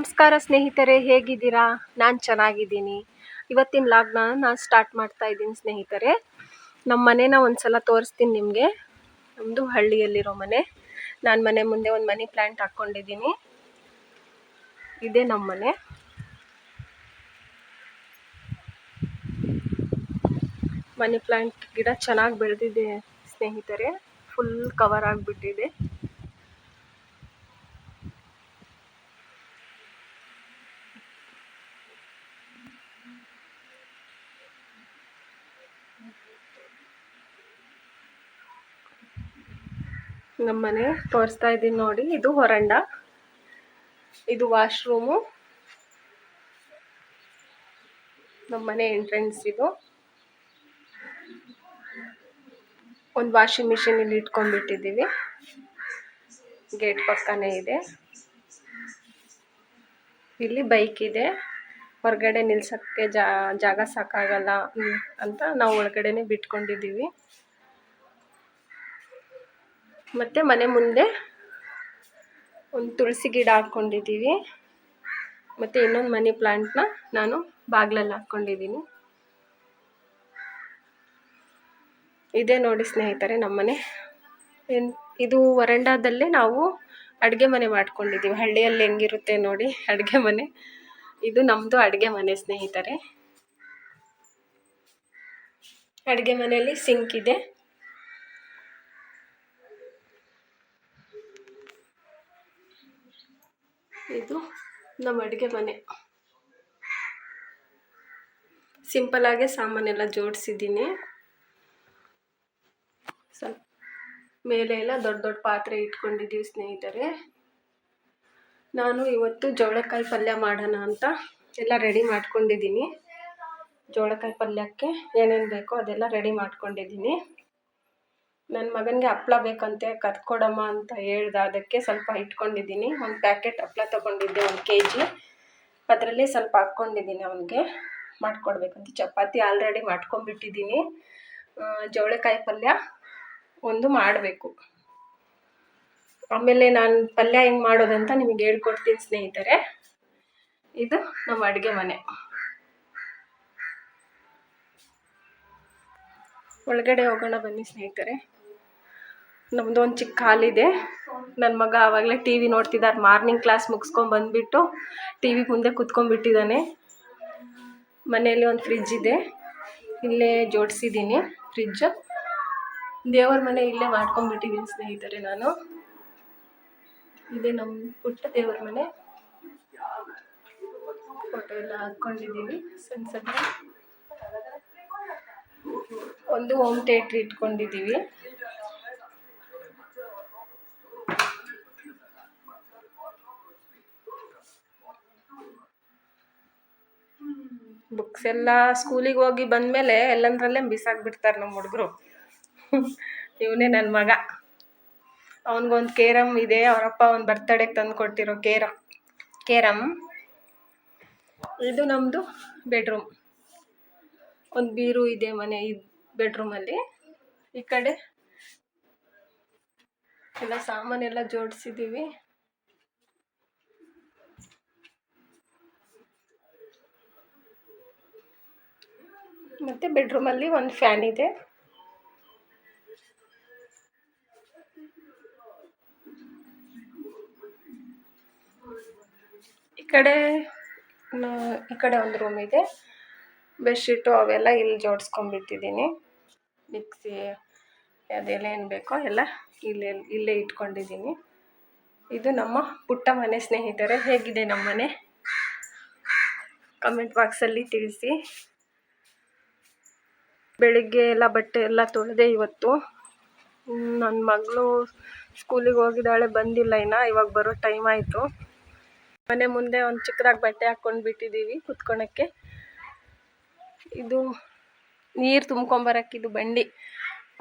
ನಮಸ್ಕಾರ ಸ್ನೇಹಿತರೆ, ಹೇಗಿದ್ದೀರಾ? ನಾನು ಚೆನ್ನಾಗಿದ್ದೀನಿ. ಇವತ್ತಿನ ಲಾಗ್ನ ನಾನು ಸ್ಟಾರ್ಟ್ ಮಾಡ್ತಾ ಇದ್ದೀನಿ ಸ್ನೇಹಿತರೆ. ನಮ್ಮ ಮನೇನ ಒಂದು ಸಲ ತೋರಿಸ್ತೀನಿ ನಿಮಗೆ. ನಮ್ಮದು ಹಳ್ಳಿಯಲ್ಲಿರೋ ಮನೆ. ನಾನು ಮನೆ ಮುಂದೆ ಒಂದು ಮನಿ ಪ್ಲ್ಯಾಂಟ್ ಹಾಕ್ಕೊಂಡಿದ್ದೀನಿ ಇದೇ ನಮ್ಮ ಮನೆ. ಮನಿ ಪ್ಲ್ಯಾಂಟ್ ಗಿಡ ಚೆನ್ನಾಗಿ ಬೆಳೆದಿದೆ ಸ್ನೇಹಿತರೆ. ಫುಲ್ ಕವರ್ ಆಗಿಬಿಟ್ಟಿದೆ. ನಮ್ಮ ಮನೆ ತೋರಿಸ್ತಾ ಇದ್ದೀನಿ ನೋಡಿ. ಇದು ಹೊರಂಡ. ಇದು ವಾಶ್ರೂಮು ನಮ್ಮ ಮನೆ ಎಂಟ್ರೆನ್ಸ್ ಇದು. ಒಂದು ವಾಷಿಂಗ್ ಮಿಷಿನ್ ಇಲ್ಲಿ ಇಟ್ಕೊಂಡ್ಬಿಟ್ಟಿದ್ದೀವಿ. ಗೇಟ್ ಪಕ್ಕನೇ ಇದೆ. ಇಲ್ಲಿ ಬೈಕ್ ಇದೆ. ಹೊರಗಡೆ ನಿಲ್ಸೋಕ್ಕೆ ಜಾಗ ಸಾಕಾಗಲ್ಲ ಅಂತ ನಾವು ಒಳಗಡೆನೆ ಬಿಟ್ಕೊಂಡಿದ್ದೀವಿ. ಮತ್ತು ಮನೆ ಮುಂದೆ ಒಂದು ತುಳಸಿ ಗಿಡ ಹಾಕ್ಕೊಂಡಿದ್ದೀವಿ. ಮತ್ತು ಇನ್ನೊಂದು ಮನಿ ಪ್ಲಾಂಟ್ನ ನಾನು ಬಾಗ್ಲಲ್ಲಿ ಹಾಕ್ಕೊಂಡಿದ್ದೀನಿ. ಇದೇ ನೋಡಿ ಸ್ನೇಹಿತರೆ ನಮ್ಮನೆ. ಇದು ವರಂಡಾದಲ್ಲೇ ನಾವು ಅಡುಗೆ ಮನೆ ಮಾಡ್ಕೊಂಡಿದ್ದೀವಿ. ಹಳ್ಳಿಯಲ್ಲಿ ಹೆಂಗಿರುತ್ತೆ ನೋಡಿ ಅಡುಗೆ ಮನೆ. ಇದು ನಮ್ಮದು ಅಡುಗೆ ಮನೆ ಸ್ನೇಹಿತರೆ. ಅಡುಗೆ ಮನೆಯಲ್ಲಿ ಸಿಂಕ್ ಇದೆ. ಇದು ನಮ್ಮ ಅಡುಗೆ ಮನೆ. ಸಿಂಪಲ್ ಆಗಿ ಸಾಮಾನೆಲ್ಲ ಜೋಡಿಸಿದ್ದೀನಿ. ಸ್ವಲ್ಪ ಮೇಲೆ ಎಲ್ಲ ದೊಡ್ಡ ದೊಡ್ಡ ಪಾತ್ರೆ ಇಟ್ಕೊಂಡಿದ್ದೀವಿ ಸ್ನೇಹಿತರೆ. ನಾನು ಇವತ್ತು ಜೋಳಕಾಯಿ ಪಲ್ಯ ಮಾಡೋಣ ಅಂತ ಎಲ್ಲ ರೆಡಿ ಮಾಡ್ಕೊಂಡಿದ್ದೀನಿ. ಜೋಳಕಾಯಿ ಪಲ್ಯಕ್ಕೆ ಏನೇನು ಬೇಕೋ ಅದೆಲ್ಲ ರೆಡಿ ಮಾಡ್ಕೊಂಡಿದ್ದೀನಿ. ನನ್ನ ಮಗನಿಗೆ ಹಪ್ಳ ಬೇಕಂತೆ, ಕರ್ಕೊಡಮ್ಮ ಅಂತ ಹೇಳ್ದ. ಅದಕ್ಕೆ ಸ್ವಲ್ಪ ಇಟ್ಕೊಂಡಿದ್ದೀನಿ. ಒಂದು ಪ್ಯಾಕೆಟ್ ಹಪ್ಳ ತೊಗೊಂಡಿದ್ದೆ, ಒಂದು ಕೆ ಜಿ ಅದರಲ್ಲಿ ಸ್ವಲ್ಪ ಹಾಕ್ಕೊಂಡಿದ್ದೀನಿ ಅವನಿಗೆ. ಮಾಡ್ಕೊಡ್ಬೇಕಂತ ಚಪಾತಿ ಆಲ್ರೆಡಿ ಮಾಡ್ಕೊಂಡ್ಬಿಟ್ಟಿದ್ದೀನಿ. ಜವಳೆಕಾಯಿ ಪಲ್ಯ ಒಂದು ಮಾಡಬೇಕು. ಆಮೇಲೆ ನಾನು ಪಲ್ಯ ಹೆಂಗೆ ಮಾಡೋದಂತ ನಿಮಗೆ ಹೇಳ್ಕೊಡ್ತೀನಿ ಸ್ನೇಹಿತರೆ. ಇದು ನಮ್ಮ ಅಡುಗೆ ಮನೆ. ಒಳಗಡೆ ಹೋಗೋಣ ಬನ್ನಿ ಸ್ನೇಹಿತರೆ. ನಮ್ಮದು ಒಂದು ಚಿಕ್ಕ ಹಾಲಿದೆ ನನ್ನ ಮಗ ಆವಾಗಲೇ ಟಿ ವಿ ನೋಡ್ತಿದ್ದಾರೆ ಮಾರ್ನಿಂಗ್ ಕ್ಲಾಸ್ ಮುಗಿಸ್ಕೊಂಡು ಬಂದುಬಿಟ್ಟು ಟಿ ವಿ ಮುಂದೆ ಕುತ್ಕೊಂಡ್ಬಿಟ್ಟಿದ್ದಾನೆ ಮನೆಯಲ್ಲಿ ಒಂದು ಫ್ರಿಜ್ ಇದೆ. ಇಲ್ಲೇ ಜೋಡಿಸಿದ್ದೀನಿ ಫ್ರಿಜ್ ದೇವರ ಮನೆ ಇಲ್ಲೇ ಮಾಡ್ಕೊಂಡ್ಬಿಟ್ಟಿದ್ದೀನಿ ಸ್ನೇಹಿತರೆ ನಾನು. ಇದೆ ನಮ್ಮ ಪುಟ್ಟ ದೇವರ ಮನೆ. ಫೋಟೋ ಎಲ್ಲ ಹಾಕ್ಕೊಂಡಿದ್ದೀನಿ ಸಣ್ಣ ಸಣ್ಣ. ಒಂದು ಹೋಮ್ ಥಿಯೇಟ್ರ್ ಇಟ್ಕೊಂಡಿದ್ದೀವಿ ಬುಕ್ಸ್ ಎಲ್ಲ ಸ್ಕೂಲಿಗೆ ಹೋಗಿ ಬಂದಮೇಲೆ ಎಲ್ಲಂದ್ರಲ್ಲೇ ಬಿಸಾಕ್ಬಿಡ್ತಾರೆ ನಮ್ಮ ಹುಡುಗರು. ಇವನೇ ನನ್ನ ಮಗ. ಅವನಿಗೊಂದು ಕೇರಮ್ ಇದೆ, ಅವರಪ್ಪ ಅವ್ನ ಬರ್ತಡೆಗೆ ತಂದು ಕೊಟ್ಟಿರೋ ಕೇರಮ್. ಕೇರಮ್. ಇದು ನಮ್ಮದು ಬೆಡ್ರೂಮ್ ಒಂದು ಬೀರು ಇದೆ ಮನೆ ಈ ಬೆಡ್ರೂಮಲ್ಲಿ ಈ ಕಡೆ ಎಲ್ಲ ಸಾಮಾನೆಲ್ಲ ಜೋಡಿಸಿದ್ದೀವಿ ಮತ್ತು ಬೆಡ್ರೂಮಲ್ಲಿ ಒಂದು ಫ್ಯಾನ್ ಇದೆ. ಈ ಕಡೆ ಈ ಕಡೆ ಒಂದು ರೂಮ್ ಇದೆ. ಬೆಡ್ಶೀಟು ಅವೆಲ್ಲ ಇಲ್ಲಿ ಜೋಡಿಸ್ಕೊಂಡ್ಬಿಟ್ಟಿದ್ದೀನಿ. ಮಿಕ್ಸಿ ಅದೆಲ್ಲ ಏನು ಬೇಕೋ ಎಲ್ಲ ಇಲ್ಲೇ ಇಲ್ಲೇ ಇಟ್ಕೊಂಡಿದ್ದೀನಿ. ಇದು ನಮ್ಮ ಪುಟ್ಟ ಮನೆ ಸ್ನೇಹಿತರೆ, ಹೇಗಿದೆ ನಮ್ಮ ಮನೆ ಕಮೆಂಟ್ ಬಾಕ್ಸಲ್ಲಿ ತಿಳಿಸಿ. ಬೆಳಿಗ್ಗೆ ಎಲ್ಲ ಬಟ್ಟೆ ಎಲ್ಲ ತೊಳೆದೆ ಇವತ್ತು. ನನ್ನ ಮಗಳು ಸ್ಕೂಲಿಗೆ ಹೋಗಿದ್ದಾಳೆ, ಬಂದಿಲ್ಲ ಇನ್ನು, ಇವಾಗ ಬರೋ ಟೈಮ್ ಆಯಿತು. ಮನೆ ಮುಂದೆ ಒಂದು ಚಿಕ್ಕದಾಗಿ ಬಟ್ಟೆ ಹಾಕ್ಕೊಂಡು ಬಿಟ್ಟಿದ್ದೀವಿ ಕುತ್ಕೊಳಕ್ಕೆ. ಇದು ನೀರು ತುಂಬ್ಕೊಂಬರಕ್ಕೆ ಇದು ಬಂಡಿ.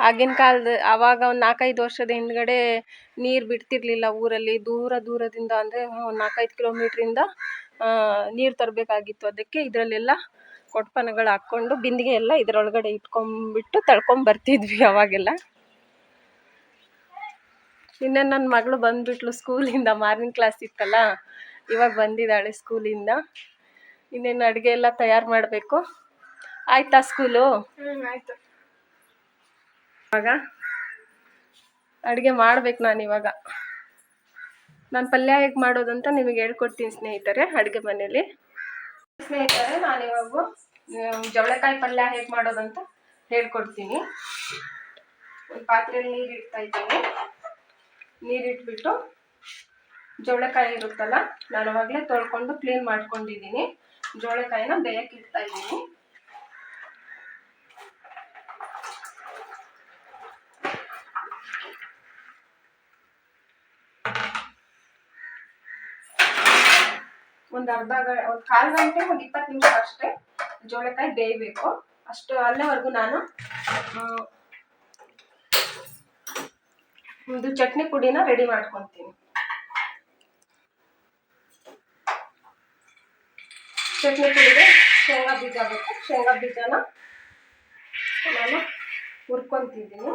ಆಗಿನ ಕಾಲದ ಆವಾಗ ಒಂದು ನಾಲ್ಕೈದು ವರ್ಷದ ಹಿಂದ್ಗಡೆ ನೀರು ಬಿಡ್ತಿರ್ಲಿಲ್ಲ ಊರಲ್ಲಿ. ದೂರ ದೂರದಿಂದ ಅಂದರೆ ಒಂದು ನಾಲ್ಕೈದು ಕಿಲೋಮೀಟ್ರಿಂದ ನೀರು ತರಬೇಕಾಗಿತ್ತು ಅದಕ್ಕೆ ಇದರಲ್ಲೆಲ್ಲ ಕೊಟ್ಪನಗಳು ಹಾಕ್ಕೊಂಡು ಬಿಂದಿಗೆ ಎಲ್ಲ ಇದರೊಳಗಡೆ ಇಟ್ಕೊಂಬಿಟ್ಟು ತಳ್ಕೊಂಬರ್ತಿದ್ವಿ ಅವಾಗೆಲ್ಲ. ನಿನ್ನೆ ನನ್ನ ಮಗಳು ಬಂದ್ಬಿಟ್ಲು ಸ್ಕೂಲಿಂದ ಮಾರ್ನಿಂಗ್ ಕ್ಲಾಸ್ ಇತ್ತಲ್ಲ ಇವಾಗ ಬಂದಿದ್ದಾಳೆ ಸ್ಕೂಲಿಂದ. ಇನ್ನೇನು ಅಡುಗೆ ಎಲ್ಲ ತಯಾರು ಮಾಡಬೇಕು? ಆಯ್ತಾ ಸ್ಕೂಲು? ಇವಾಗ ಅಡುಗೆ ಮಾಡ್ಬೇಕು ನಾನು ಇವಾಗ. ನಾನು ಪಲ್ಯ ಹೇಗೆ ಮಾಡೋದಂತ ನಿಮಗೆ ಹೇಳ್ಕೊಡ್ತೀನಿ ಸ್ನೇಹಿತರೆ ಅಡುಗೆ ಮನೇಲಿ. ಸ್ನೇಹಿತರೆ, ನಾನು ಇವಾಗ ಜವಳಕಾಯಿ ಪಲ್ಯ ಹೇಗೆ ಮಾಡೋದಂತ ಹೇಳ್ಕೊಡ್ತೀನಿ. ಒಂದು ಪಾತ್ರೆಯಲ್ಲಿ ನೀರು ಇಡ್ತಾ ಇದ್ದೀನಿ. ನೀರಿಟ್ಬಿಟ್ಟು ಜವಳೆಕಾಯಿ ಇರುತ್ತಲ್ಲ, ನಾನು ಅವಾಗಲೇ ತೊಳ್ಕೊಂಡು ಕ್ಲೀನ್ ಮಾಡ್ಕೊಂಡಿದ್ದೀನಿ. ಜೋಳಕಾಯಿನ ಬೇಯಕ್ಕೆ ಇಡ್ತಾ ಇದ್ದೀನಿ. ಒಂದು ಅರ್ಧ ಒಂದು ಕಾಲು ಗಂಟೆ ಒಂದು ಇಪ್ಪತ್ತು ನಿಮಿಷ ಅಷ್ಟೇ ಜೋಳಕಾಯಿ ಬೇಯಬೇಕು. ಅಷ್ಟು ಅಲ್ಲಿವರೆಗೂ ನಾನು ಒಂದು ಚಟ್ನಿ ಪುಡಿನ ರೆಡಿ ಮಾಡ್ಕೊತೀನಿ. ಚಟ್ನಿ ಪುಡಿಗೆ ಶೇಂಗಾ ಬೀಜ ಬೇಕು. ಶೇಂಗಾ ಬೀಜನ ನಾನು ಹುರ್ಕೊತಿದ್ದೀನಿ.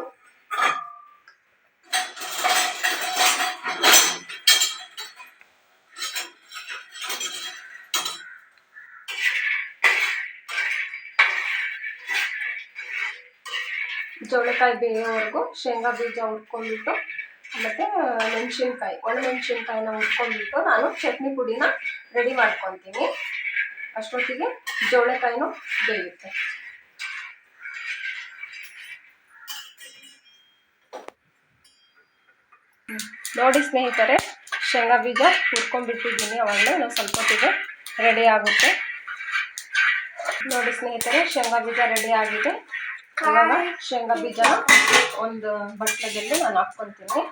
ಜೋಳಕಾಯಿ ಬೇಯೋವರೆಗೂ ಶೇಂಗಾ ಬೀಜ ಹುರ್ಕೊಂಡ್ಬಿಟ್ಟು, ಮತ್ತು ಮೆಣಸಿನ್ಕಾಯಿ, ಒಣ ಮೆಣಸಿನ್ಕಾಯಿನ ಹುರ್ಕೊಂಡ್ಬಿಟ್ಟು ನಾನು ಚಟ್ನಿ ಪುಡಿನ ರೆಡಿ ಮಾಡ್ಕೊತೀನಿ. ಅಷ್ಟೊತ್ತಿಗೆ ಜೋಳಕಾಯಿನೂ ಬೇಯುತ್ತೆ. ನೋಡಿ ಸ್ನೇಹಿತರೆ, ಶೇಂಗಾ ಬೀಜ ಹುರ್ಕೊಂಡ್ಬಿಟ್ಟಿದ್ದೀನಿ. ಅವಾಗಲೇ ನಾವು ಸ್ವಲ್ಪ ಹೊತ್ತಿಗೆ ರೆಡಿ ಆಗುತ್ತೆ. ನೋಡಿ ಸ್ನೇಹಿತರೆ, ಶೇಂಗಾ ಬೀಜ ರೆಡಿ ಆಗಿದೆ. ಇವಾಗ ಶೇಂಗಾ ಬೀಜನ ಒಂದು ಬಟ್ಲದಲ್ಲಿ ನಾನು ಹಾಕ್ಕೊತೀನಿ.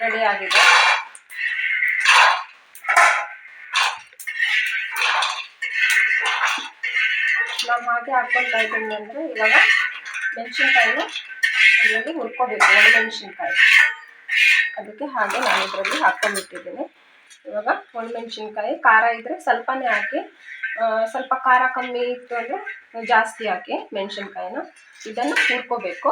ರೆಡಿ ಆಗಿದೆ. ನಾವು ಹಾಗೆ ಹಾಕ್ಕೊತಾ ಇದ್ದೀನಿ ಅಂದರೆ ಇವಾಗ ಮೆಣಸಿನ್ಕಾಯಿನ ಇದರಲ್ಲಿ ಹುರ್ಕೋಬೇಕು. ಒಂದು ಮೆಣಸಿನ್ಕಾಯಿ. ಅದಕ್ಕೆ ಹಾಗೆ ನಾನು ಇದರಲ್ಲಿ ಹಾಕ್ಕೊಂಡ್ಬಿಟ್ಟಿದ್ದೀನಿ. ಇವಾಗ ಒಣಮೆಣಸಿನ್ಕಾಯಿ ಖಾರ ಇದ್ದರೆ ಸ್ವಲ್ಪನೇ ಹಾಕಿ ಸ್ವಲ್ಪ ಖಾರ ಕಮ್ಮಿ ಇತ್ತು ಅಂದರೆ ಜಾಸ್ತಿ ಹಾಕಿ ಮೆಣಸಿನ್ಕಾಯಿನ. ಇದನ್ನು ಹುರ್ಕೋಬೇಕು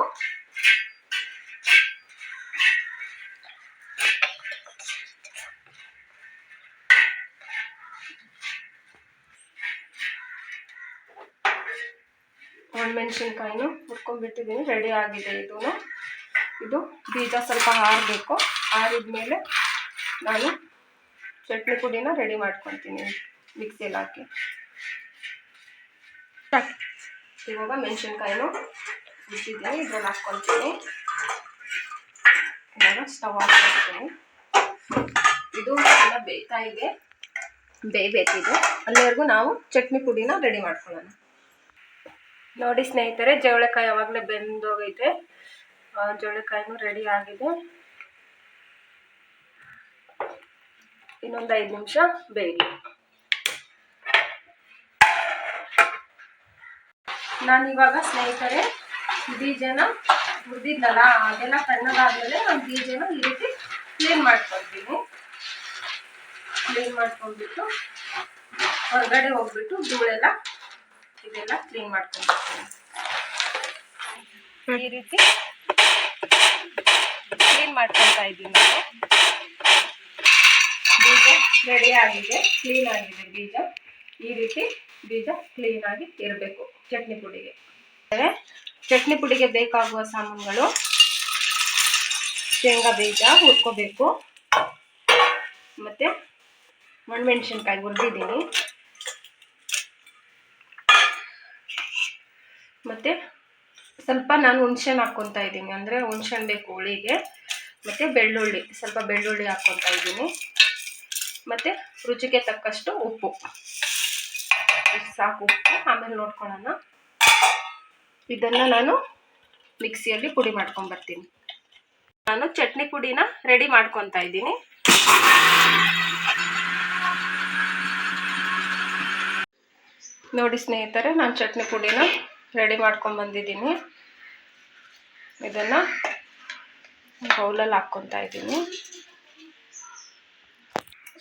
ಒಣಮೆಣ್ಸಿನ್ಕಾಯಿನೂ ಹುರ್ಕೊಂಡ್ಬಿಟ್ಟಿದ್ದೀನಿ ರೆಡಿ ಆಗಿದೆ ಇದು ಇದು ಬೀಜ ಸ್ವಲ್ಪ ಆರಬೇಕು. ಆರಿದ್ಮೇಲೆ ನಾನು ಚಟ್ನಿ ಪುಡಿನ ರೆಡಿ ಮಾಡ್ಕೊತೀನಿ ಮಿಕ್ಸಿಯಲ್ಲಿ ಹಾಕಿ. ಇವಾಗ ಮೆಣಸಿನ್ಕಾಯಿನೂ ಬಿಟ್ಟಿದ್ದೀನಿ ಇದ್ರಲ್ಲಿ ಹಾಕ್ಕೊಳ್ತೀನಿ. ಇವಾಗ ಸ್ಟವ್ ಹಾಕ್ಕೊಳ್ತೀನಿ ಇದು ಎಲ್ಲ ಬೇಯ್ತಾ ಇದೆ. ಬೇಯ್ಬೇಕಿದೆ. ಅಲ್ಲಿವರೆಗೂ ನಾವು ಚಟ್ನಿ ಪುಡಿನ ರೆಡಿ ಮಾಡ್ಕೊಳ್ಳೋಣ. ನೋಡಿ ಸ್ನೇಹಿತರೆ ಜವಳೆಕಾಯಿ ಯಾವಾಗಲೇ ಬೆಂದೋಗೈತೆ. ಜವಳೆಕಾಯಿನೂ ರೆಡಿ ಆಗಿದೆ. ಇನ್ನೊಂದು ಐದು ನಿಮಿಷ ಬೇಯಲಿ ನಾನಿವಾಗ ಸ್ನೇಹಿತರೆ ಬೀಜನ ಮುರಿದಿದ್ನಲ್ಲ ಅದೆಲ್ಲ ತಣ್ಣಗಾದ್ಮೇಲೆ ನಾನು ಬೀಜನ ಈ ರೀತಿ ಕ್ಲೀನ್ ಮಾಡ್ಕೊಳ್ತೀನಿ. ಕ್ಲೀನ್ ಮಾಡ್ಕೊಂಡ್ಬಿಟ್ಟು ಹೊರಗಡೆ ಹೋಗ್ಬಿಟ್ಟು ಧೂಳೆಲ್ಲ ಇದೆಲ್ಲ ಕ್ಲೀನ್ ಮಾಡ್ಕೊಂಡ್ಬಿಡ್ತೀನಿ. ಈ ರೀತಿ ಕ್ಲೀನ್ ಮಾಡ್ಕೊತಾ ಇದ್ದೀನಿ ನಾನು. ಬೀಜ ರೆಡಿ ಆಗಿದೆ ಕ್ಲೀನ್ ಆಗಿದೆ ಬೀಜ. ಈ ರೀತಿ ಬೀಜ ಕ್ಲೀನ್ ಆಗಿ ಇರಬೇಕು ಚಟ್ನಿ ಪುಡಿಗೆ. ಚಟ್ನಿ ಪುಡಿಗೆ ಬೇಕಾಗುವ ಸಾಮಾನುಗಳು, ಶೇಂಗಾ ಬೀಜ ಹುರ್ಕೋಬೇಕು. ಮತ್ತು ಒಣಮೆಣ್ಸಿನ್ಕಾಯಿ ಹುರಿದಿದ್ದೀನಿ. ಮತ್ತು ಸ್ವಲ್ಪ ನಾನು ಹುಣ್ಸೆಹಣ್ಣು ಹಾಕ್ಕೊತಾ ಇದ್ದೀನಿ. ಅಂದರೆ ಹುಣ್ಸೆಹಣ್ಣು ಬೇಕು ಹುಳಿಗೆ. ಮತ್ತು ಬೆಳ್ಳುಳ್ಳಿ, ಸ್ವಲ್ಪ ಬೆಳ್ಳುಳ್ಳಿ ಹಾಕ್ಕೊತಾ ಇದ್ದೀನಿ. ಮತ್ತು ರುಚಿಗೆ ತಕ್ಕಷ್ಟು ಉಪ್ಪು. ಸಾಕು ಉಪ್ಪು. ಆಮೇಲೆ ನೋಡ್ಕೊಳ್ಳೋಣ. ಇದನ್ನು ನಾನು ಮಿಕ್ಸಿಯಲ್ಲಿ ಪುಡಿ ಮಾಡ್ಕೊಂಬರ್ತೀನಿ ನಾನು ಚಟ್ನಿ ಪುಡಿನ ರೆಡಿ ಮಾಡ್ಕೊತಾ ಇದ್ದೀನಿ. ನೋಡಿ ಸ್ನೇಹಿತರೆ, ನಾನು ಚಟ್ನಿ ಪುಡಿನ ರೆಡಿ ಮಾಡ್ಕೊಂಬಂದಿದ್ದೀನಿ ಇದನ್ನು ಬೌಲಲ್ಲಿ ಹಾಕ್ಕೊತಾ ಇದ್ದೀನಿ.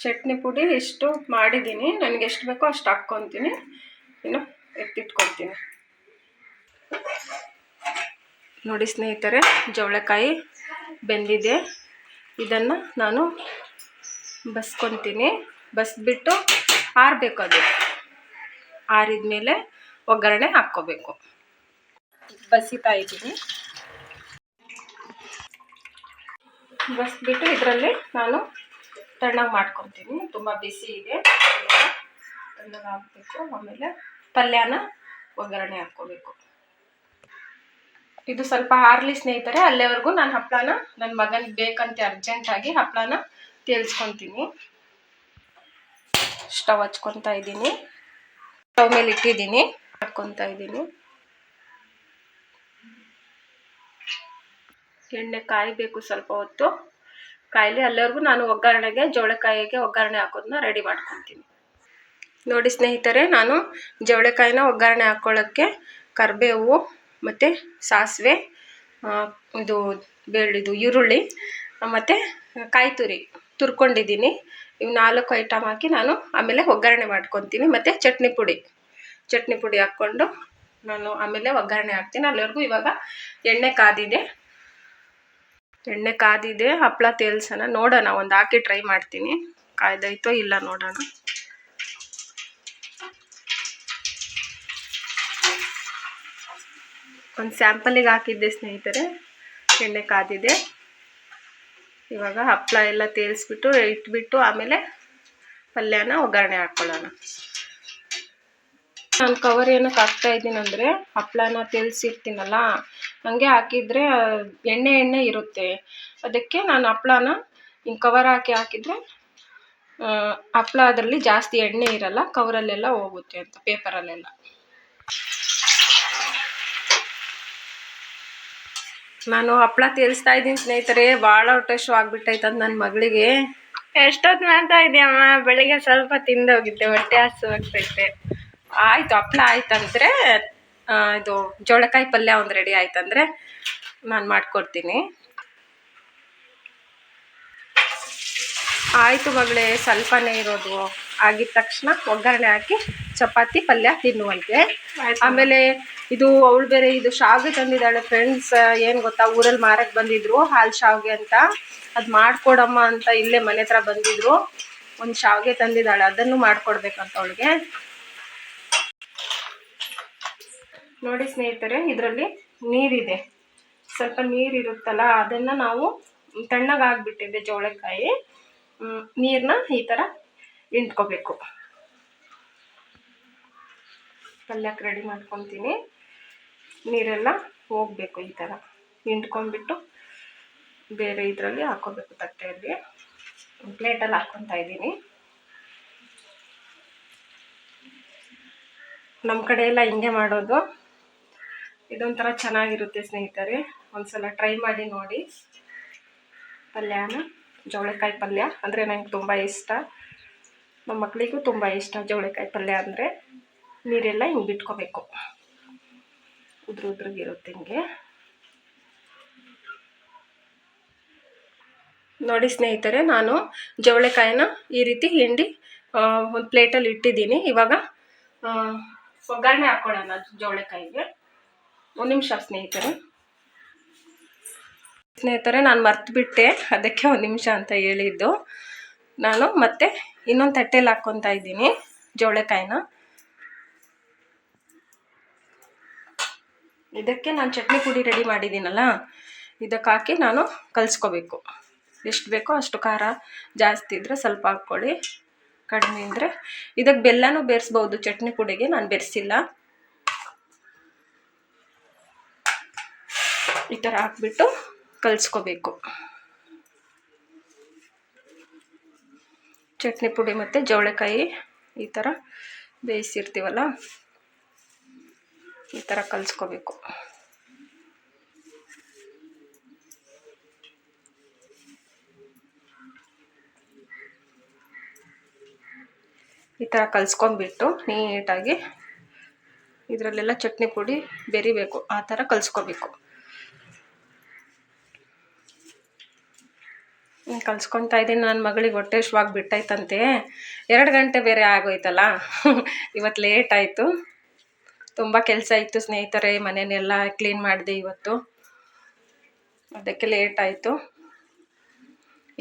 ಚಟ್ನಿ ಪುಡಿ ಎಷ್ಟು ಮಾಡಿದ್ದೀನಿ, ನನಗೆ ಎಷ್ಟು ಬೇಕೋ ಅಷ್ಟು ಹಾಕ್ಕೊತೀನಿ. ಇನ್ನು ಎತ್ತಿಟ್ಕೊತೀನಿ ನೋಡಿ ಸ್ನೇಹಿತರೆ, ಜವಳೆಕಾಯಿ ಬೆಂದಿದೆ. ಇದನ್ನು ನಾನು ಬಸ್ಕೊತೀನಿ. ಬಸ್ಬಿಟ್ಟು ಆರಬೇಕು ಅದು. ಆರಿದ ಮೇಲೆ ಒಗ್ಗರಣೆ ಹಾಕ್ಕೋಬೇಕು. ಬಸಿತಾ ಇದ್ದೀನಿ ಬಸ್ಬಿಟ್ಟು ಇದರಲ್ಲಿ ನಾನು ತಣ್ಣಗೆ ಮಾಡ್ಕೊತೀನಿ. ತುಂಬ ಬಿಸಿ ಇದೆ. ತಣ್ಣಗೆ ಹಾಕಬೇಕು ಆಮೇಲೆ ಪಲ್ಯನ ಒಗ್ಗರಣೆ ಹಾಕ್ಕೋಬೇಕು. ಇದು ಸ್ವಲ್ಪ ಹಾರ್ಲಿ ಸ್ನೇಹಿತರೆ, ಅಲ್ಲಿವರೆಗೂ ನಾನು ಹಪ್ಪಳನ ನನ್ನ ಮಗನಿಗೆ ಬೇಕಂತೆ ಅರ್ಜೆಂಟಾಗಿ ಹಪ್ಪಳನ ತೇಲ್ಸ್ಕೊತೀನಿ. ಸ್ಟವ್ ಹಚ್ಕೊತಾ ಇದ್ದೀನಿ. ಸ್ಟವ್ ಮೇಲೆ ಇಟ್ಟಿದ್ದೀನಿ. ಮಾಡ್ಕೊತಾ ಇದ್ದೀನಿ. ಎಣ್ಣೆ ಕಾಯಬೇಕು ಸ್ವಲ್ಪ ಹೊತ್ತು. ಕಾಯಿಲಿ ಅಲ್ಲಿವರೆಗೂ ನಾನು ಒಗ್ಗರಣೆಗೆ ಜೋಳಕಾಯಿಗೆ ಒಗ್ಗರಣೆ ಹಾಕೋದನ್ನ ರೆಡಿ ಮಾಡ್ಕೊತೀನಿ. ನೋಡಿ ಸ್ನೇಹಿತರೆ, ನಾನು ಜವಳೆಕಾಯಿನ ಒಗ್ಗರಣೆ ಹಾಕ್ಕೊಳ್ಳೋಕ್ಕೆ ಕರಿಬೇವು ಮತ್ತು ಸಾಸಿವೆ ಇದು ಬೆಳ್ಳಿದು ಈರುಳ್ಳಿ, ಮತ್ತು ಕಾಯಿ ತುರಿ ತುರ್ಕೊಂಡಿದ್ದೀನಿ. ಇವು ನಾಲ್ಕು ಐಟಮ್ ಹಾಕಿ ನಾನು ಆಮೇಲೆ ಒಗ್ಗರಣೆ ಮಾಡ್ಕೊತೀನಿ. ಮತ್ತು ಚಟ್ನಿ ಪುಡಿ ಚಟ್ನಿ ಪುಡಿ ಹಾಕ್ಕೊಂಡು ನಾನು ಆಮೇಲೆ ಒಗ್ಗರಣೆ ಹಾಕ್ತೀನಿ. ಅಲ್ಲಿವರೆಗೂ ಇವಾಗ ಎಣ್ಣೆ ಕಾದಿದೆ. ಎಣ್ಣೆ ಕಾದಿದೆ ಹಪ್ಪಳ ತೇಲ್ಸೋಣ, ನೋಡೋಣ, ಒಂದು ಹಾಕಿ ಟ್ರೈ ಮಾಡ್ತೀನಿ. ಕಾಯ್ದೈತೋ ಇಲ್ಲ ನೋಡೋಣ. ಒಂದು ಸ್ಯಾಂಪಲಿಗೆ ಹಾಕಿದ್ದೆ ಸ್ನೇಹಿತರೆ. ಎಣ್ಣೆ ಕಾದಿದೆ. ಇವಾಗ ಹಪ್ಪಳ ಎಲ್ಲ ತೇಲ್ಸ್ಬಿಟ್ಟು ಇಟ್ಬಿಟ್ಟು ಆಮೇಲೆ ಪಲ್ಯನ ಒಗ್ಗರಣೆ ಹಾಕ್ಕೊಳ್ಳೋಣ ನಾನು ಕವರ್ ಏನಕ್ಕೆ ಹಾಕ್ತಾ ಇದ್ದೀನಿ ಅಂದರೆ ಹಪ್ಪಳನ ತೇಲ್ಸಿರ್ತೀನಲ್ಲ, ಹಂಗೆ ಹಾಕಿದರೆ ಎಣ್ಣೆ ಎಣ್ಣೆ ಇರುತ್ತೆ. ಅದಕ್ಕೆ ನಾನು ಹಪ್ಪಳನ ಹಿಂಗೆ ಕವರ್ ಹಾಕಿ ಹಾಕಿದರೆ ಹಪ್ಪಳ ಅದರಲ್ಲಿ ಜಾಸ್ತಿ ಎಣ್ಣೆ ಇರಲ್ಲ ಕವರಲ್ಲೆಲ್ಲ ಹೋಗುತ್ತೆ ಅಂತ ಪೇಪರಲ್ಲೆಲ್ಲ ನಾನು ಹಪ್ಪಳ ತಿನ್ಸ್ತಾ ಇದ್ದೀನಿ ಸ್ನೇಹಿತರೆ ಭಾಳ ಹೊಟ್ಟೆ ಶೋ ಆಗ್ಬಿಟ್ಟೈತೆ ನನ್ನ ಮಗಳಿಗೆ. ಎಷ್ಟೊತ್ತು ಮಾಡ್ತಾ ಇದೆಯಮ್ಮ? ಬೆಳಿಗ್ಗೆ ಸ್ವಲ್ಪ ತಿಂದೋಗಿದ್ದೆ ಹೊಟ್ಟೆ ಹಸು ಹೋಗ್ತೈತೆ ಆಯಿತು ಹಪ್ಪಳ ಆಯ್ತಂದ್ರೆ ಇದು ಜೋಳಕಾಯಿ ಪಲ್ಯ ಒಂದು ರೆಡಿ ಆಯ್ತಂದ್ರೆ ನಾನು ಮಾಡ್ಕೊಡ್ತೀನಿ. ಆಯಿತು ಮಗಳೇ ಸ್ವಲ್ಪನೇ ಇರೋದು. ಆಗಿದ ತಕ್ಷಣ ಒಗ್ಗರಣೆ ಹಾಕಿ ಚಪಾತಿ ಪಲ್ಯ ತಿನ್ನುವಂತೆ. ಆಮೇಲೆ ಇದು ಅವಳು ಬೇರೆ ಇದು ಶಾವಿಗೆ ತಂದಿದ್ದಾಳೆ ಫ್ರೆಂಡ್ಸ್ ಏನು ಗೊತ್ತಾ ಊರಲ್ಲಿ ಮಾರಕ್ಕೆ ಬಂದಿದ್ರು ಹಾಲು ಶಾವಿಗೆ ಅಂತ. ಅದು ಮಾಡ್ಕೊಡಮ್ಮ ಅಂತ ಇಲ್ಲೇ ಮನೆ ಹತ್ರ ಬಂದಿದ್ರು. ಒಂದು ಶಾವಿಗೆ ತಂದಿದ್ದಾಳೆ ಅದನ್ನು ಮಾಡ್ಕೊಡ್ಬೇಕಂತ ಅವಳಿಗೆ. ನೋಡಿ ಸ್ನೇಹಿತರೆ ಇದರಲ್ಲಿ ನೀರಿದೆ. ಸ್ವಲ್ಪ ನೀರಿರುತ್ತಲ್ಲ ಅದನ್ನು ನಾವು ತಣ್ಣಗಾಗ್ಬಿಟ್ಟಿದೆ ಜೋಳಕಾಯಿ. ನೀರನ್ನ ಈ ಥರ ಇಂಟ್ಕೋಬೇಕು. ಪಲ್ಯಕ್ಕೆ ರೆಡಿ ಮಾಡ್ಕೊತೀನಿ. ನೀರೆಲ್ಲ ಹೋಗಬೇಕು ಈ ಥರ. ಹಿಂಡ್ಕೊಂಡ್ಬಿಟ್ಟು ಬೇರೆ ಇದರಲ್ಲಿ ಹಾಕೋಬೇಕು ತಟ್ಟೆಯಲ್ಲಿ. ಪ್ಲೇಟಲ್ಲಿ ಹಾಕ್ಕೊತಾ ಇದ್ದೀನಿ. ನಮ್ಮ ಕಡೆ ಎಲ್ಲ ಹಿಂಗೆ ಮಾಡೋದು. ಇದೊಂಥರ ಚೆನ್ನಾಗಿರುತ್ತೆ ಸ್ನೇಹಿತರೆ. ಒಂದ್ಸಲ ಟ್ರೈ ಮಾಡಿ ನೋಡಿ. ಪಲ್ಯನ, ಜವಳೆಕಾಯಿ ಪಲ್ಯ, ಅಂದರೆ ನಂಗೆ ತುಂಬ ಇಷ್ಟ. ನಮ್ಮ ಮಕ್ಕಳಿಗೂ ತುಂಬ ಇಷ್ಟ ಜವಳಿಕಾಯಿ ಪಲ್ಯ ಅಂದರೆ. ನೀರೆಲ್ಲ ಹಿಂಗೆ ಬಿಟ್ಕೋಬೇಕು ಉದ್ರು ಉದ್ರಿಗಿರುತ್ತೆ ಹಿಂಗೆ. ನೋಡಿ ಸ್ನೇಹಿತರೆ, ನಾನು ಜವಳೆಕಾಯಿನ ಈ ರೀತಿ ಹಿಂಡಿ ಒಂದು ಪ್ಲೇಟಲ್ಲಿ ಇಟ್ಟಿದ್ದೀನಿ. ಇವಾಗ ಒಗ್ಗರಣೆ ಹಾಕ್ಕೊಳ್ಳೋಣ ಜವಳೆಕಾಯಿಗೆ. ಒಂದು ನಿಮಿಷ ಸ್ನೇಹಿತರೆ. ಸ್ನೇಹಿತರೆ, ನಾನು ಮರ್ತುಬಿಟ್ಟೆ. ಅದಕ್ಕೆ ಒಂದು ನಿಮಿಷ ಅಂತ ಹೇಳಿದ್ದು. ನಾನು ಮತ್ತೆ ಇನ್ನೊಂದು ತಟ್ಟೆಲಿ ಹಾಕ್ಕೊತಾ ಇದ್ದೀನಿ, ಜೋಳೆಕಾಯಿನ. ಇದಕ್ಕೆ ನಾನು ಚಟ್ನಿ ಪುಡಿ ರೆಡಿ ಮಾಡಿದ್ದೀನಲ್ಲ ಇದಕ್ಕೆ ಹಾಕಿ ನಾನು ಕಲಿಸ್ಕೋಬೇಕು. ಎಷ್ಟು ಬೇಕೋ ಅಷ್ಟು ಖಾರ ಜಾಸ್ತಿ ಇದ್ದರೆ ಸ್ವಲ್ಪ ಹಾಕ್ಕೊಳ್ಳಿ, ಕಡಿಮೆ ಅಂದರೆ ಇದಕ್ಕೆ ಬೆಲ್ಲನೂ ಬೆರೆಸ್ಬೋದು, ಚಟ್ನಿ ಪುಡಿಗೆ ನಾನು ಬೆರೆಸಿಲ್ಲ. ಈ ಥರ ಹಾಕ್ಬಿಟ್ಟು ಕಲಿಸ್ಕೋಬೇಕು. ಚಟ್ನಿ ಪುಡಿ ಮತ್ತು ಜವಳೆಕಾಯಿ ಈ ಥರ ಬೇಯಿಸಿರ್ತೀವಲ್ಲ? ಈ ಥರ ಕಲಿಸ್ಕೋಬೇಕು. ಈ ಥರ ಕಲಿಸ್ಕೊಂಡ್ಬಿಟ್ಟು ನೀಟಾಗಿ ಇದರಲ್ಲೆಲ್ಲ ಚಟ್ನಿ ಪುಡಿ ಬೆರಿಬೇಕು. ಆ ಥರ ಕಲಿಸ್ಕೋಬೇಕು. ಕಲ್ಸ್ಕೊತಾ ಇದ್ದೀನಿ. ನನ್ನ ಮಗಳಿಗೆ ಹೊಟ್ಟೆ ಹಶ್ವಾಗಿ ಬಿಟ್ಟೈತಂತೆ. ಎರಡು ಗಂಟೆ ಬೇರೆ ಆಗೋಯ್ತಲ್ಲ? ಇವತ್ತು ಲೇಟ್ ಆಯಿತು. ತುಂಬ ಕೆಲಸ ಇತ್ತು ಸ್ನೇಹಿತರೆ ಮನೆಯನ್ನೆಲ್ಲ ಕ್ಲೀನ್ ಮಾಡಿದೆ ಇವತ್ತು. ಅದಕ್ಕೆ ಲೇಟ್ ಆಯಿತು.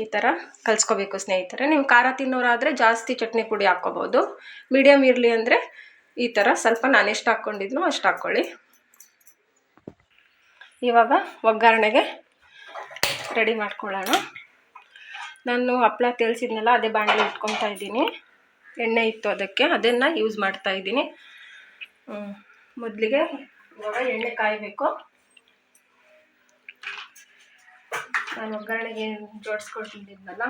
ಈ ಥರ ಕಲಿಸ್ಕೋಬೇಕು ಸ್ನೇಹಿತರೆ. ನೀವು ಖಾರ ತಿನ್ನೋರಾದರೆ ಜಾಸ್ತಿ ಚಟ್ನಿ ಪುಡಿ ಹಾಕ್ಕೋಬೋದು. ಮೀಡಿಯಮ್ ಇರಲಿ ಅಂದರೆ ಈ ಥರ ಸ್ವಲ್ಪ ನಾನು ಎಷ್ಟು ಹಾಕ್ಕೊಂಡಿದ್ನೋ ಅಷ್ಟು ಹಾಕ್ಕೊಳ್ಳಿ. ಇವಾಗ ಒಗ್ಗರಣೆಗೆ ರೆಡಿ ಮಾಡ್ಕೊಳ್ಳೋಣ. ನಾನು ಹಪ್ಪಳ ತೇಲ್ಸಿದ್ನಲ್ಲ, ಅದೇ ಬಾಣಲೆ ಇಟ್ಕೊತಾ ಇದ್ದೀನಿ. ಎಣ್ಣೆ ಇತ್ತು ಅದಕ್ಕೆ, ಅದನ್ನು ಯೂಸ್ ಮಾಡ್ತಾ ಇದ್ದೀನಿ. ಮೊದಲಿಗೆ ಇವಾಗ ಎಣ್ಣೆ ಕಾಯಬೇಕು. ನಾನು ಒಗ್ಗರಣೆಗೆ ಜೋಡಿಸ್ಕೊಳ್ತಿದ್ದಿದ್ನಲ್ಲ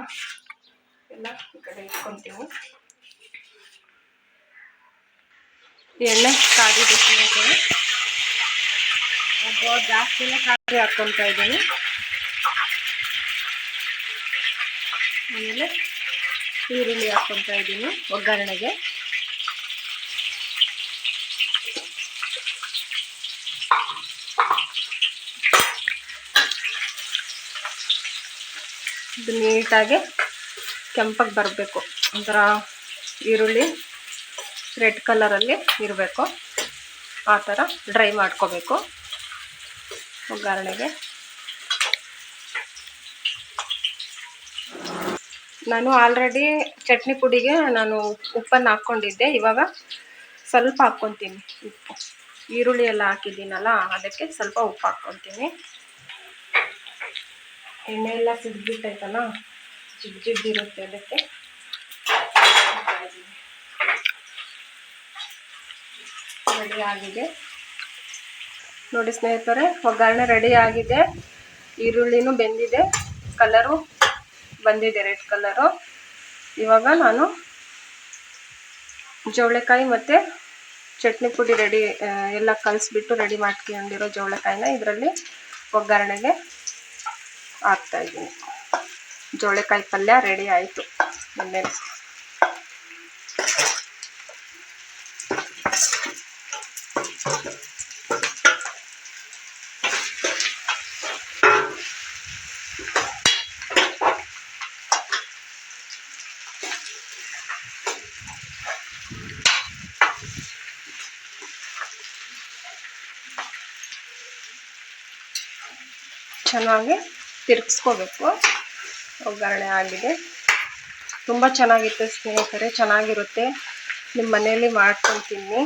ಎಲ್ಲ ಈ ಕಡೆ ಇಟ್ಕೊತೀನಿ ಎಣ್ಣೆ ಕಾದಿದ್ದೀನಿ ಜಾಸ್ತಿನೇ ಕಾಯಿ ಹಾಕ್ಕೊತಾ ಇದ್ದೀನಿ. ಆಮೇಲೆ ಈರುಳ್ಳಿ ಹಾಕ್ಕೊತಾ ಇದ್ದೀನಿ ಒಗ್ಗರಣೆಗೆ. ಇದು ನೀಟಾಗಿ ಕೆಂಪಗೆ ಬರಬೇಕು. ಒಂಥರ ಈರುಳ್ಳಿ ರೆಡ್ ಕಲರಲ್ಲಿ ಇರಬೇಕು. ಆ ಥರ ಡ್ರೈ ಮಾಡ್ಕೋಬೇಕು. ಒಗ್ಗರಣೆಗೆ. ನಾನು ಆಲ್ರೆಡಿ ಚಟ್ನಿ ಪುಡಿಗೆ ನಾನು ಉಪ್ಪನ್ನು ಹಾಕ್ಕೊಂಡಿದ್ದೆ. ಇವಾಗ ಸ್ವಲ್ಪ ಹಾಕ್ಕೊತೀನಿ ಉಪ್ಪು. ಈರುಳ್ಳಿ ಎಲ್ಲ ಹಾಕಿದ್ದೀನಲ್ಲ, ಅದಕ್ಕೆ ಸ್ವಲ್ಪ ಉಪ್ಪು ಹಾಕ್ಕೊತೀನಿ. ಎಣ್ಣೆ ಎಲ್ಲ ಸಿಗ್ಬಿಟ್ಟೈತಲ್ಲ, ಜಿಡ್ ಜಿಡ್ಡಿರುತ್ತೆ ಅದಕ್ಕೆ. ರೆಡಿ ಆಗಿದೆ. ನೋಡಿ ಸ್ನೇಹಿತರೆ, ಒಗ್ಗರಣೆ ರೆಡಿ ಆಗಿದೆ. ಈರುಳ್ಳಿನೂ ಬೆಂದಿದೆ. ಕಲರು ಬಂದಿದೆ ರೆಡ್ ಕಲರು. ಇವಾಗ ನಾನು ಜವಳೆಕಾಯಿ ಮತ್ತು ಚಟ್ನಿ ಪುಡಿ ರೆಡಿ ಎಲ್ಲ ಕಲಿಸ್ಬಿಟ್ಟು ರೆಡಿ ಮಾಡ್ಕೊಂಡಿರೋ ಜವಳೆಕಾಯಿನ ಇದರಲ್ಲಿ ಒಗ್ಗರಣೆಗೆ ಹಾಕ್ತಾಯಿದ್ದೀನಿ ಜವಳೆಕಾಯಿ ಪಲ್ಯ ರೆಡಿ ಆಯಿತು. ಮೊನ್ನೆ ಚೆನ್ನಾಗಿ ತಿರುಗಿಸ್ಕೋಬೇಕು. ಒಗ್ಗರಣೆ ಆಗಿದೆ. ತುಂಬ ಚೆನ್ನಾಗಿತ್ತು ಸ್ನೇಹಿತರೆ, ಚೆನ್ನಾಗಿರುತ್ತೆ. ನಿಮ್ಮ ಮನೆಯಲ್ಲಿ ಮಾಡ್ಕೊಂಡು ತಿನ್ನಿ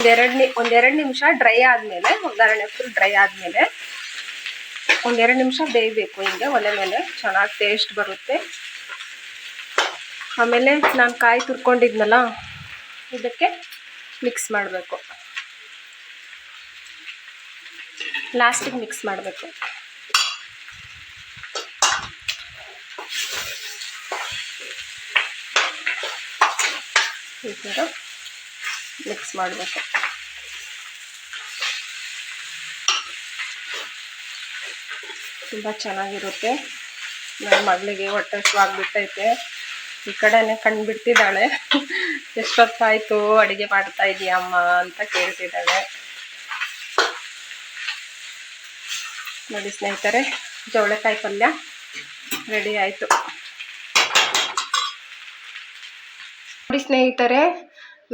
ಒಂದೆರಡು ನಿ, ಒಂದೆರಡು ನಿಮಿಷ ಡ್ರೈ ಆದಮೇಲೆ, ಒಗ್ಗರಣೆ ಫುಲ್ ಡ್ರೈ ಆದಮೇಲೆ ಒಂದೆರಡು ನಿಮಿಷ ಬೇಯಬೇಕು ಹಿಂಗೆ ಒಲೆ ಮೇಲೆ. ಚೆನ್ನಾಗಿ ಟೇಸ್ಟ್ ಬರುತ್ತೆ. ಆಮೇಲೆ ನಾನು ಕಾಯಿ ತುರ್ಕೊಂಡಿದ್ನಲ್ಲ, ಇದಕ್ಕೆ ಮಿಕ್ಸ್ ಮಾಡಬೇಕು. ಲಾಸ್ಟಿಗೆ ಮಿಕ್ಸ್ ಮಾಡಬೇಕು. ಈ ಮಿಕ್ಸ್ ಮಾಡಬೇಕು. ತುಂಬ ಚೆನ್ನಾಗಿರುತ್ತೆ. ನನ್ನ ಮಗಳಿಗೆ ಹೊಟ್ಟೆ ಹಸಿವಾಗ್ಬಿಟ್ಟೈತೆ. ಈ ಕಡೆನೆ ಕಣ್ಣು ಬಿಡ್ತಿದ್ದಾಳೆ. ಎಷ್ಟೊತ್ತಾಯಿತು ಅಡುಗೆ ಮಾಡ್ತಾ ಇದೀಯ ಅಮ್ಮ ಅಂತ ಕೇಳ್ತಿದ್ದಾಳೆ. ನೋಡಿ ಸ್ನೇಹಿತರೆ, ಜವಳೆಕಾಯಿ ಪಲ್ಯ ರೆಡಿ ಆಯಿತು. ನೋಡಿ ಸ್ನೇಹಿತರೆ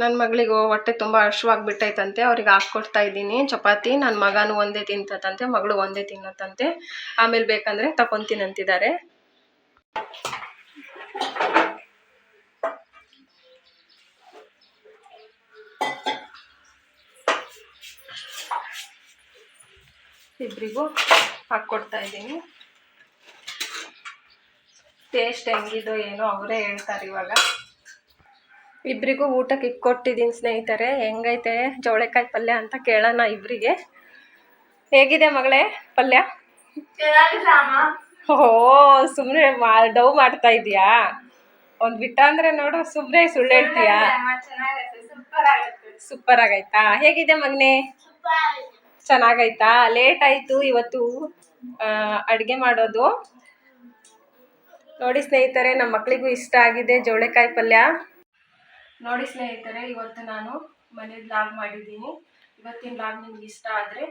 ನನ್ನ ಮಗಳಿಗೆ ಹೊಟ್ಟೆ ತುಂಬ ಹಶ್ವಾಗ್ಬಿಟ್ಟೈತಂತೆ ಅವ್ರಿಗೆ ಹಾಕ್ಕೊಡ್ತಾ ಇದ್ದೀನಿ. ಚಪಾತಿ ನನ್ನ ಮಗನೂ ಒಂದೇ ತಿಂತದಂತೆ ಮಗಳು ಒಂದೇ ತಿನ್ನತ್ತಂತೆ. ಆಮೇಲೆ ಬೇಕಂದರೆ ತಗೊತೀನಿ ಇಬ್ಬರಿಗೂ ಹಾಕ್ಕೊಡ್ತಾ ಇದ್ದೀನಿ. ಟೇಸ್ಟ್ ಹೆಂಗಿದೋ ಏನೋ ಅವರೇ ಹೇಳ್ತಾರೆ ಇವಾಗ. ಇಬ್ಬರಿಗೂ ಊಟಕ್ಕೆ ಇಕ್ಕೊಟ್ಟಿದ್ದೀನಿ ಸ್ನೇಹಿತರೆ. ಹೆಂಗೈತೆ? ಜೋಳೆಕಾಯಿ ಪಲ್ಯ ಅಂತ ಕೇಳೋಣ ಇಬ್ಬರಿಗೆ ಹೇಗಿದೆ ಮಗಳೇ ಪಲ್ಯ? ಓ ಸುಮ್ಮನೆ ಮಾ ಡವ್ ಮಾಡ್ತಾ ಇದೀಯಾ ಒಂದು ಬಿಟ್ಟ ಅಂದ್ರೆ ನೋಡು ಸುಮ್ಮನೆ ಸುಳ್ಳು ಹೇಳ್ತೀಯಾ? ಸೂಪರ್ ಆಗೈತಾ ಹೇಗಿದೆ ಮಗನೇ? ಚೆನ್ನಾಗೈತಾ? ಲೇಟ್ ಆಯಿತು ಇವತ್ತು ಅಡುಗೆ ಮಾಡೋದು. ನೋಡಿ ಸ್ನೇಹಿತರೆ ನಮ್ಮ ಮಕ್ಕಳಿಗೂ ಇಷ್ಟ ಆಗಿದೆ ಜೋಳೆಕಾಯಿ ಪಲ್ಯ. ನೋಡಿ ಸ್ನೇಹಿತರೆ, ಇವತ್ತು ನಾನು ಮನೆ ಬ್ಲಾಗ್ ಮಾಡಿದ್ದೀನಿ. ಇವತ್ತಿನ ಬ್ಲಾಗ್ ನಿಮ್ಗೆ ಇಷ್ಟ ಆದರೆ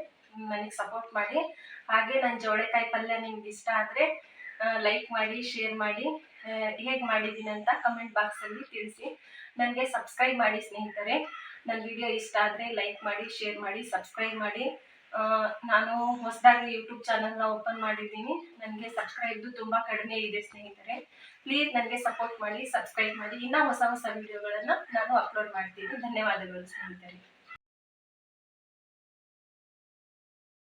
ನನಗೆ ಸಪೋರ್ಟ್ ಮಾಡಿ. ಹಾಗೆ ನನ್ನ ಜೋಳೆಕಾಯಿ ಪಲ್ಯ ನಿಮ್ಗೆ ಇಷ್ಟ ಆದರೆ ಲೈಕ್ ಮಾಡಿ ಶೇರ್ ಮಾಡಿ ಹೇಗೆ ಮಾಡಿದ್ದೀನಿ ಅಂತ ಕಮೆಂಟ್ ಬಾಕ್ಸಲ್ಲಿ ತಿಳಿಸಿ. ನನಗೆ ಸಬ್ಸ್ಕ್ರೈಬ್ ಮಾಡಿ ಸ್ನೇಹಿತರೆ. ನನ್ನ ವಿಡಿಯೋ ಇಷ್ಟ ಆದರೆ ಲೈಕ್ ಮಾಡಿ ಶೇರ್ ಮಾಡಿ ಸಬ್ಸ್ಕ್ರೈಬ್ ಮಾಡಿ. ನಾನು ಹೊಸದಾಗಿ ಯೂಟ್ಯೂಬ್ ಚಾನಲ್ನ ಓಪನ್ ಮಾಡಿದ್ದೀನಿ. ನನಗೆ ಸಬ್ಸ್ಕ್ರೈಬ್ದು ತುಂಬ ಕಡಿಮೆ ಇದೆ ಸ್ನೇಹಿತರೆ. ಪ್ಲೀಸ್ ನನಗೆ ಸಪೋರ್ಟ್ ಮಾಡಿ ಸಬ್ಸ್ಕ್ರೈಬ್ ಮಾಡಿ. ಇನ್ನೂ ಹೊಸ ಹೊಸ ವಿಡಿಯೋಗಳನ್ನು ನಾನು ಅಪ್ಲೋಡ್ ಮಾಡ್ತೀನಿ. ಧನ್ಯವಾದಗಳು ಸ್ನೇಹಿತರೆ.